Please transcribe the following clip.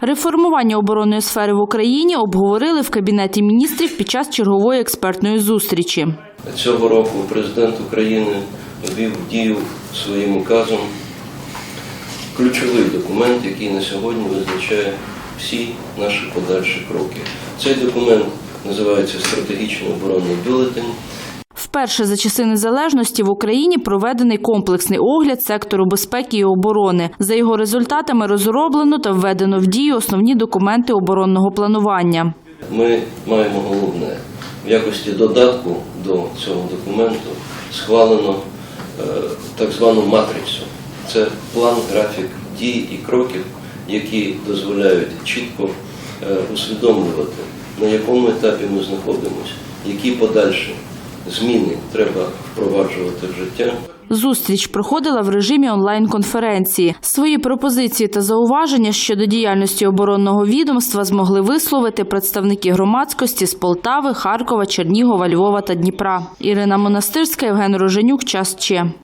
Реформування оборонної сфери в Україні обговорили в кабінеті міністрів під час чергової експертної зустрічі. Цього року президент України ввів в дію своїм указом ключовий документ, який на сьогодні визначає всі наші подальші кроки. Цей документ називається стратегічний оборонний бюлетень. Вперше за часи незалежності в Україні проведений комплексний огляд сектору безпеки і оборони. За його результатами розроблено та введено в дію основні документи оборонного планування. Ми маємо головне в якості додатку до цього документу схвалено е, так звану матрицю. Це план, графік дій і кроків, які дозволяють чітко е, усвідомлювати, на якому етапі ми знаходимося, які подальші зміни треба впроваджувати в життя. Зустріч проходила в режимі онлайн-конференції. Свої пропозиції та зауваження щодо діяльності оборонного відомства змогли висловити представники громадськості з Полтави, Харкова, Чернігова, Львова та Дніпра. Ірина Монастирська, Євген Роженюк. Час Че.